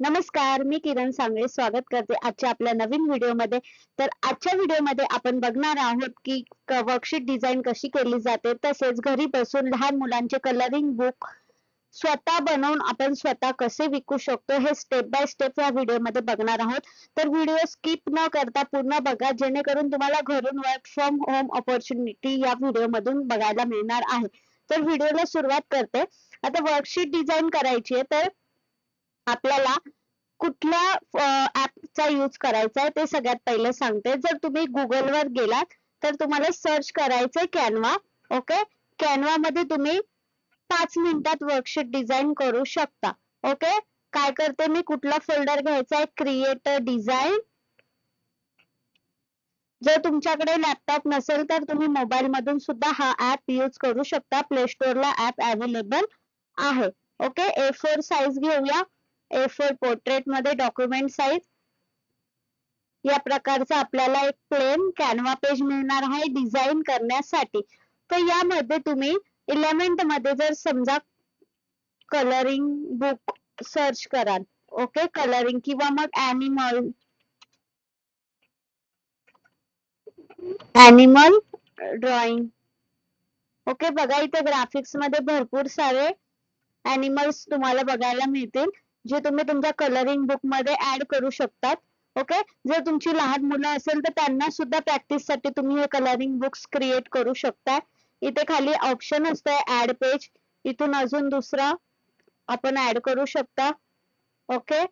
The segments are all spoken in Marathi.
नमस्कार मी किरण सांगळे. स्वागत करते आजच्या आपल्या नवीन व्हिडिओमध्ये तर आजच्या व्हिडिओमध्ये आपण बघणार आहोत की वर्कशीट डिझाईन कशी केली जाते. तसेच घरी बसून लहान मुलांचे कलरिंग बुक स्वतः बनवून आपण स्वतः कसे विकू शकतो हे स्टेप बाय स्टेप या व्हिडिओमध्ये बघणार आहोत. तर व्हिडिओ स्किप न करता पूर्ण बघा. जेणेकरून तुम्हाला घरून वर्क फ्रॉम होम ऑपॉर्च्युनिटी या व्हिडिओमधून बघायला मिळणार आहे. तर व्हिडिओला सुरुवात करते. आता वर्कशीट डिझाईन करायची आहे तर आपल्याला कुठल्या ऍपचा यूज करायचा आहे ते सगळ्यात पहिले सांगते. जर तुम्ही गुगल वर गेलात तर तुम्हाला सर्च करायचंय कॅनवा ओके canva मध्ये तुम्ही पाच मिनिटात वर्कशीट डिझाईन करू शकता ओके काय करते मी? कुठला folder घ्यायचा आहे? A डिझाईन जर तुमच्याकडे लॅपटॉप नसेल तर तुम्ही मोबाईल मधून सुद्धा हा ऍप यूज करू शकता. प्ले ला app available आहे ओके ए फोर साईज घेऊया. ए फोर पोर्ट्रेटमध्ये डॉक्युमेंट साईज या प्रकारचा आपल्याला एक प्लेन कॅनवा पेज मिळणार आहे डिझाईन करण्यासाठी. तर यामध्ये तुम्ही इलेमेंटमध्ये जर समजा कलरिंग बुक सर्च कराल ओके कलरिंग किंवा मग ऍनिमल ऍनिमल ड्रॉइंग ओके बघा इथे ग्राफिक्समध्ये भरपूर सारे ऍनिमल्स तुम्हाला बघायला मिळतील. जे तुम्ही तुमच्या कलरिंग बुकमध्ये ऍड करू शकतात. ओके जर तुमची लहान मुलं असेल तर त्यांना सुद्धा प्रॅक्टिससाठी तुम्ही हे कलरिंग बुक्स क्रिएट करू शकता. इथे खाली ऑप्शन असतंय ऍड पेज इथून अजून दुसरा आपण ऍड करू शकता. ओके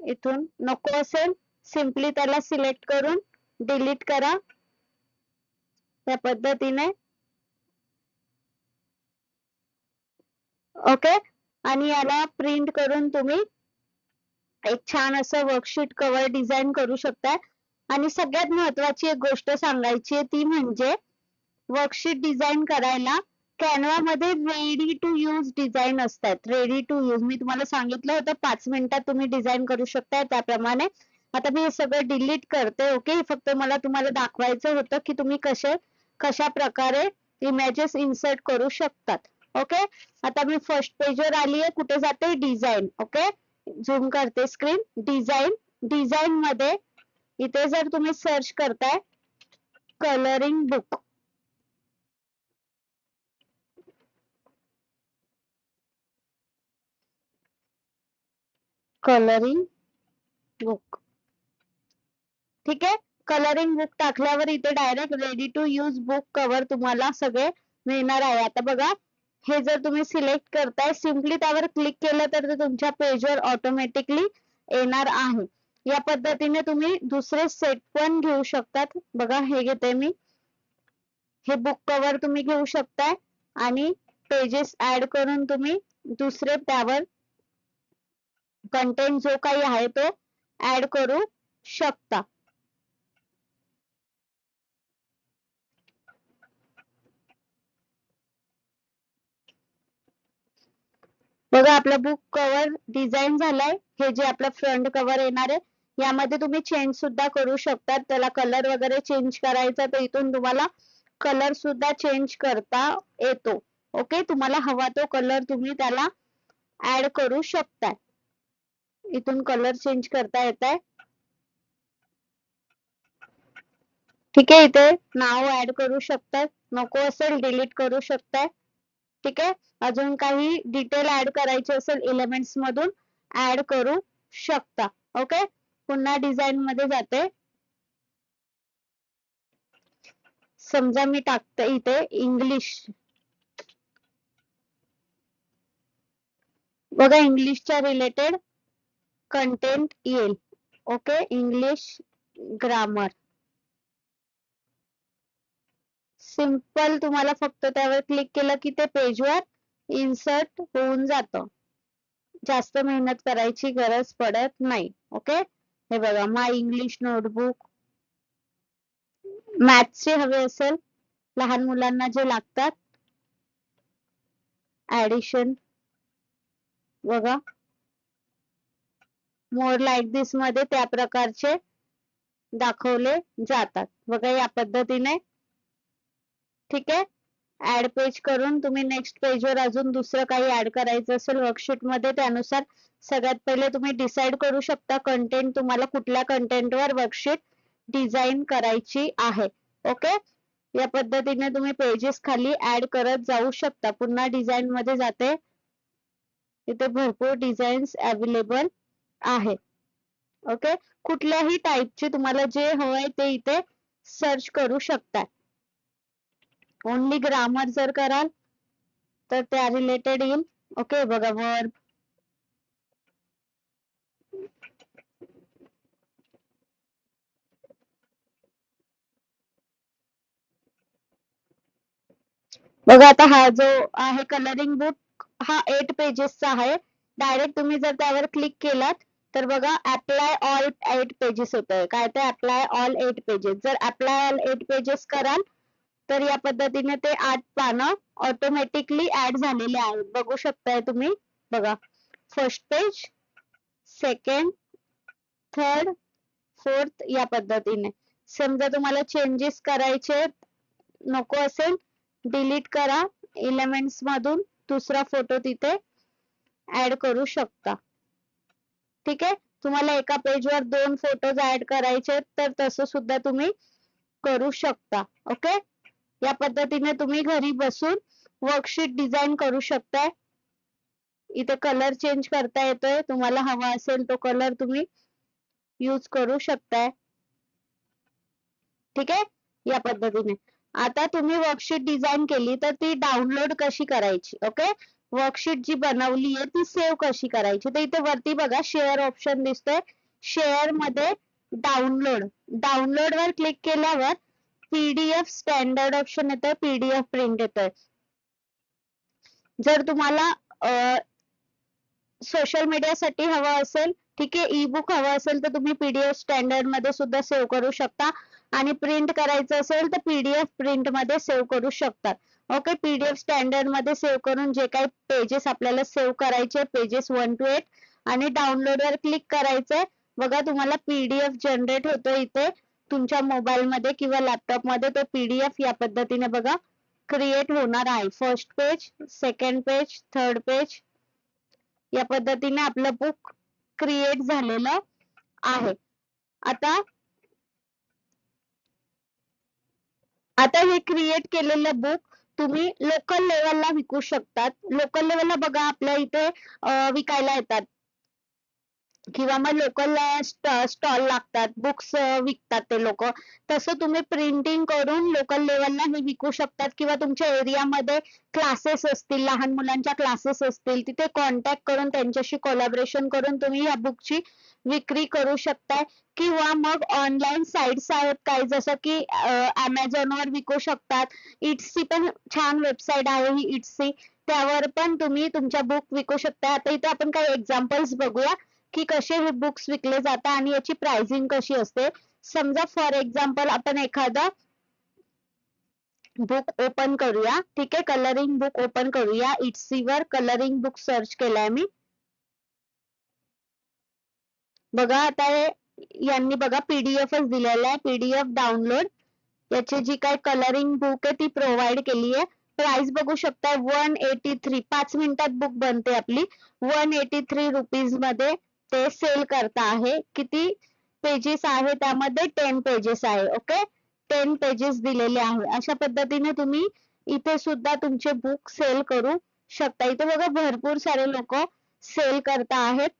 इथून नको असेल सिम्पली त्याला सिलेक्ट करून डिलीट करा. त्या पद्धतीने. ओके आणि याला प्रिंट करून तुम्ही एक छान असं वर्कशीट कव्हर डिझाईन करू शकताय. आणि सगळ्यात महत्वाची एक गोष्ट सांगायची ती म्हणजे वर्कशीट डिझाईन करायला कॅनवा मध्ये रेडी टू यूज डिझाईन असतात. रेडी टू यूज मी तुम्हाला सांगितलं होतं पाच मिनिटात तुम्ही डिझाईन करू शकताय त्याप्रमाणे. आता मी हे सगळं डिलीट करते ओके फक्त मला तुम्हाला दाखवायचं होतं की तुम्ही कसे कशा प्रकारे इमेजेस इन्सर्ट करू शकतात. ओके आता मी फर्स्ट पेजवर आली आहे. कुठे जाते? डिझाईन ओके झूम करते स्क्रीन डिझाईन डिझाईन मध्ये इथे जर तुम्ही सर्च करताय कलरिंग बुक कलरिंग बुक ठीक आहे? कलरिंग बुक टाकल्यावर इथे direct ready to use book cover तुम्हाला सगळे मिळणार आहे. आता बघा हे जर तुम्ही सिलेक्ट करताय सिम्पली त्यावर क्लिक केलं तर ते तुमच्या पेजवर ऑटोमॅटिकली येणार आहे. या पद्धतीने तुम्ही दुसरे सेट पण घेऊ शकतात. बघा हे घेते मी. हे बुक कव्हर तुम्ही घेऊ शकताय. आणि पेजेस ऍड करून तुम्ही दुसरे त्यावर कंटेंट जो काही आहे तो ऍड करू शकता. बघा आपलं बुक कव्हर डिझाईन झालाय. हे जे आपलं फ्रंट कव्हर येणार आहे यामध्ये तुम्ही चेंज सुद्धा करू शकता त्याला कलर वगैरे चेंज करायचा तर इथून तुम्हाला कलर सुद्धा चेंज करता येतो. ओके तुम्हाला हवा तो कलर तुम्ही त्याला ऍड करू शकता. इथून कलर चेंज करता येत आहे. ठीक आहे इथे नाव ऍड करू शकतात. नको असेल डिलीट करू शकताय. ठीक आहे? अजून काही डिटेल ऍड करायचे असेल एलिमेंट्स मधून ऍड करू शकता. ओके पुन्हा डिझाईन मध्ये जाते. समजा मी टाकते इथे इंग्लिश बघा इंग्लिशच्या रिलेटेड कंटेंट येईल. ओके इंग्लिश ग्रामर सिंपल तुम्हाला फक्त त्यावर क्लिक केलं की ते पेजवर इन्सर्ट होऊन जातं. जास्त मेहनत करायची गरज पडत नाही. ओके हे बघा माय इंग्लिश नोटबुक मॅथ्सचे हवे असेल लहान मुलांना जे लागतात. ऍडिशन बघा. मोर लाईक दिसमध्ये त्या प्रकारचे दाखवले जातात. बघा या पद्धतीने ठीक आहे? ऍड पेज करून तुम्ही नेक्स्ट पेजवर अजून दुसरं काही ऍड करायचं असेल वर्कशीटमध्ये त्यानुसार सगळ्यात पहिले तुम्ही डिसाइड करू शकता कंटेंट तुम्हाला कुठल्या कंटेंट वर वर्कशीट डिझाईन करायची आहे. ओके या पद्धतीने तुम्ही पेजेस खाली ऍड करत जाऊ शकता. पुन्हा डिझाईन मध्ये जाते. इथे भरपूर डिझाईन्स अवेलेबल आहे. ओके कुठल्याही टाईपचे तुम्हाला जे हवंय ते इथे सर्च करू शकता. ओनली ग्रामर जर कराल तर त्या रिलेटेड येईल. ओके बघा वर्ब बघा आता हा जो आहे कलरिंग बुक हा एट पेजेसचा आहे. डायरेक्ट तुम्ही जर त्यावर क्लिक केलात तर बघा अप्लाय ऑल एट पेजेस होत काय ते अप्लाय ऑल एट पेजेस जर अप्लाय ऑल एट पेजेस कराल तर या पद्धतीने ते आठ पानं ऑटोमॅटिकली ऍड झालेले आहेत. बघू शकताय तुम्ही. बघा. First page second third fourth या पद्धतीने. समजा तुम्हाला चेंजेस करायचे नको असेल डिलीट करा. एलिमेंट्स मधून दुसरा फोटो तिथे ऍड करू शकता. ठीक आहे? तुम्हाला एका पेजवर दोन फोटोज ऍड करायचे तर तसं सुद्धा तुम्ही करू शकता. ओके या पद्धतीने तुम्ही घरी बसून वर्कशीट डिझाईन करू शकताय. इथे कलर चेंज करता येतोय. तुम्हाला हवा असेल तो कलर तुम्ही यूज करू शकताय. ठीक आहे? या पद्धतीने. आता तुम्ही वर्कशीट डिझाईन केली तर ती डाउनलोड कशी करायची? ओके वर्कशीट जी बनवली आहे ती सेव्ह कशी करायची? तर इथे वरती बघा शेअर ऑप्शन दिसतोय. शेअरमध्ये डाउनलोड डाउनलोड वर क्लिक केल्यावर पीडीएफ स्टँडर्ड ऑप्शन येतोय पीडीएफ प्रिंट येतोय. जर तुम्हाला सोशल मीडियासाठी हवा असेल ठीक आहे ई बुक हवं असेल तर तुम्ही पीडीएफ स्टँडर्डमध्ये सुद्धा सेव्ह करू शकता. आणि प्रिंट करायचं असेल तर पीडीएफ प्रिंटमध्ये सेव्ह करू शकतात ओके पीडीएफ स्टँडर्डमध्ये सेव्ह करून जे काही पेजेस आपल्याला सेव्ह करायचे पेजेस वन टू एट आणि डाउनलोड वर क्लिक करायचंय. बघा तुम्हाला पीडीएफ जनरेट होतो इथे. तुमच्या मोबाईलमध्ये किंवा लॅपटॉपमध्ये तो पीडीएफ या पद्धतीने बघा. क्रिएट होणार आहे. First page second page third page या पद्धतीने आपलं बुक क्रिएट झालेलं आहे. आता आता हे क्रिएट केलेलं बुक तुम्ही लोकल लेवलला विकू शकतात. लोकल लेवलला बघा आपल्या इथे विकायला येतात. किंवा मग लोकल स्टॉल लागतात बुक्स विकतात ते लोक. तसं तुम्ही प्रिंटिंग करून लोकल लेवलला हे विकू शकतात किंवा तुमच्या एरियामध्ये क्लासेस असतील लहान मुलांच्या क्लासेस असतील तिथे कॉन्टॅक्ट करून त्यांच्याशी कोलॅबरेशन करून तुम्ही या बुकची विक्री करू शकताय. किंवा मग ऑनलाईन साईट्स आहेत काही जसं की अमेझॉन वर विकू शकतात. इट्सची पण छान वेबसाईट आहे ही इट्सची त्यावर पण तुम्ही तुमच्या बुक विकू शकता आता इथे आपण काही एक्झाम्पल्स बघूया. की कसे हे बुक्स विकले जातात आणि याची प्राइसिंग कशी असते? समजा फॉर एक्झाम्पल आपण एखादा बुक ओपन करूया. ठीक आहे? कलरिंग बुक ओपन करूया. इट्सी वर कलरिंग बुक सर्च केलाय मी. बघा आता हे यांनी बघा पीडीएफच दिलेला आहे. पीडीएफ डाउनलोड याची जी काही कलरिंग बुक आहे ती प्रोव्हाइड केली आहे. प्राइस बघू शकता वन एटी थ्री पाच मिनिटात बुक बनते आपली. वन एटी थ्री रुपीजमध्ये ते सेल करता आहे. किती पेजेस आहे? त्यामध्ये टेन पेजेस आहे ओके टेन पेजेस दिलेले आहे. अशा पद्धतीने तुम्ही इथे सुद्धा तुमचे बुक सेल करू शकता. इथे बघा भरपूर सारे लोक सेल करता आहेत.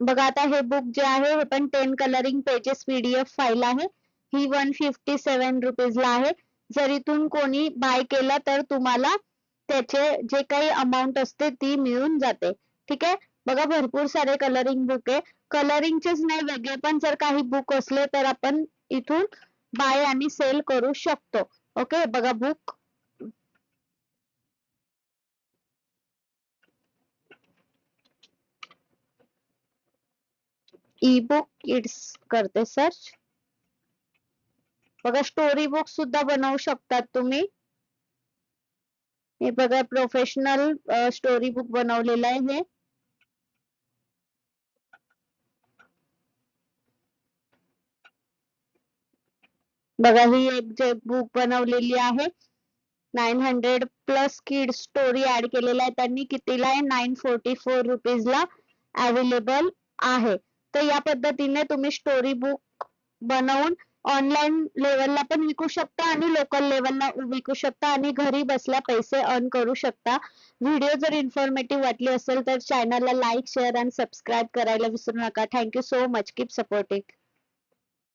बघा आता हे बुक जे आहे हे पण ten colouring pages PDF file आहे. ही वन फिफ्टी सेवन ला आहे. जर इथून कोणी बाय केलं तर तुम्हाला त्याचे जे काही अमाऊंट असते ती मिळून जाते. ठीक आहे? बघा भरपूर सारे कलरिंग बुक आहे. कलरिंगचेच नाही वेगळे पण जर काही बुक असले तर आपण इथून बाय आणि सेल करू शकतो. ओके बघा बुक ई बुक किड्स करते सर्च बघा स्टोरी बुक सुद्धा बनवू शकतात तुम्ही. हे बघा प्रोफेशनल स्टोरी बुक बनवलेलं आहे हे. बघा ही एक जे बुक बनवलेली आहे. Nine hundred plus kid story add केलेला आहे त्यांनी. कितीला आहे? नाईन फोर्टी फोर रुपीजला अवेलेबल आहे. तर या पद्धतीने तुम्ही स्टोरी बुक बनवून ऑनलाईन लेवलला पण विकू शकता आणि लोकल लेवलला विकू शकता आणि घरी बसल्या पैसे अर्न करू शकता. व्हिडिओ जर इन्फॉर्मेटिव्ह वाटली असेल तर चॅनलला लाईक शेअर आणि सबस्क्राईब करायला विसरू नका. Thank you so much keep supporting